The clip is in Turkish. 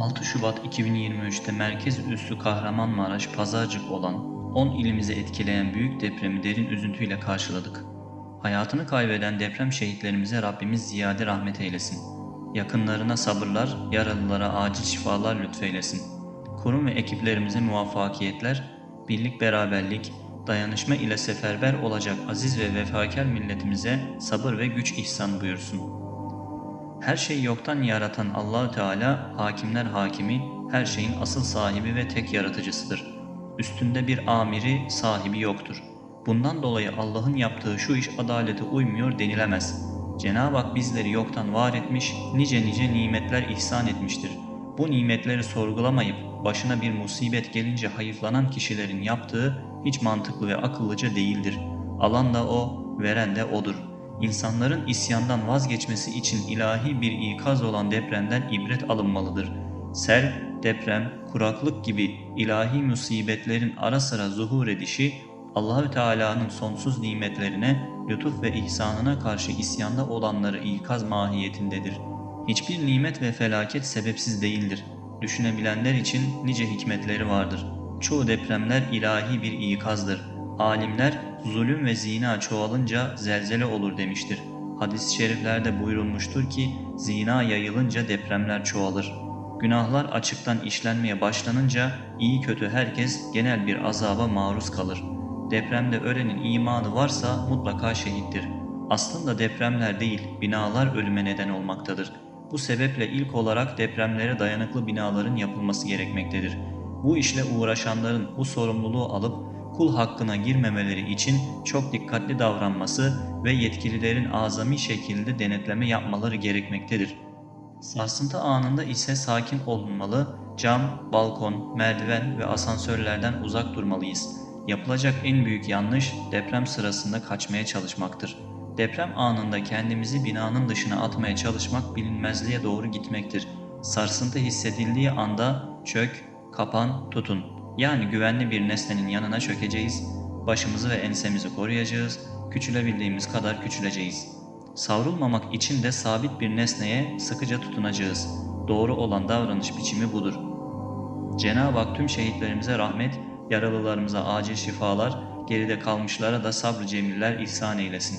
6 Şubat 2023'te merkez üssü Kahramanmaraş Pazarcık olan 10 ilimizi etkileyen büyük depremi derin üzüntüyle karşıladık. Hayatını kaybeden deprem şehitlerimize Rabbimiz ziyade rahmet eylesin. Yakınlarına sabırlar, yaralılara acil şifalar lütfeylesin. Kurum ve ekiplerimize muvaffakiyetler, birlik beraberlik, dayanışma ile seferber olacak aziz ve vefakar milletimize sabır ve güç ihsan buyursun. Her şeyi yoktan yaratan Allahü Teala hakimler hakimi, her şeyin asıl sahibi ve tek yaratıcısıdır. Üstünde bir amiri, sahibi yoktur. Bundan dolayı Allah'ın yaptığı şu iş adalete uymuyor denilemez. Cenab-ı Hak bizleri yoktan var etmiş, nice nice nimetler ihsan etmiştir. Bu nimetleri sorgulamayıp başına bir musibet gelince hayıflanan kişilerin yaptığı hiç mantıklı ve akıllıca değildir. Alan da o, veren de odur. İnsanların isyandan vazgeçmesi için ilahi bir ikaz olan depremden ibret alınmalıdır. Sel, deprem, kuraklık gibi ilahi musibetlerin ara sıra zuhur edişi Allahü Teala'nın sonsuz nimetlerine, lütuf ve ihsanına karşı isyanda olanları ikaz mahiyetindedir. Hiçbir nimet ve felaket sebepsiz değildir. Düşünebilenler için nice hikmetleri vardır. Çoğu depremler ilahi bir ikazdır. Alimler zulüm ve zina çoğalınca zelzele olur demiştir. Hadis-i şeriflerde buyurulmuştur ki zina yayılınca depremler çoğalır. Günahlar açıktan işlenmeye başlanınca iyi kötü herkes genel bir azaba maruz kalır. Depremde ölenin imanı varsa mutlaka şehittir. Aslında depremler değil, binalar ölüme neden olmaktadır. Bu sebeple ilk olarak depremlere dayanıklı binaların yapılması gerekmektedir. Bu işle uğraşanların bu sorumluluğu alıp kul hakkına girmemeleri için çok dikkatli davranması ve yetkililerin azami şekilde denetleme yapmaları gerekmektedir. Sarsıntı anında ise sakin olunmalı, cam, balkon, merdiven ve asansörlerden uzak durmalıyız. Yapılacak en büyük yanlış deprem sırasında kaçmaya çalışmaktır. Deprem anında kendimizi binanın dışına atmaya çalışmak bilinmezliğe doğru gitmektir. Sarsıntı hissedildiği anda çök, kapan, tutun. Yani güvenli bir nesnenin yanına çökeceğiz, başımızı ve ensemizi koruyacağız, küçülebildiğimiz kadar küçüleceğiz. Savrulmamak için de sabit bir nesneye sıkıca tutunacağız. Doğru olan davranış biçimi budur. Cenab-ı Hak tüm şehitlerimize rahmet, yaralılarımıza acil şifalar, geride kalmışlara da sabr cemiller ihsan eylesin.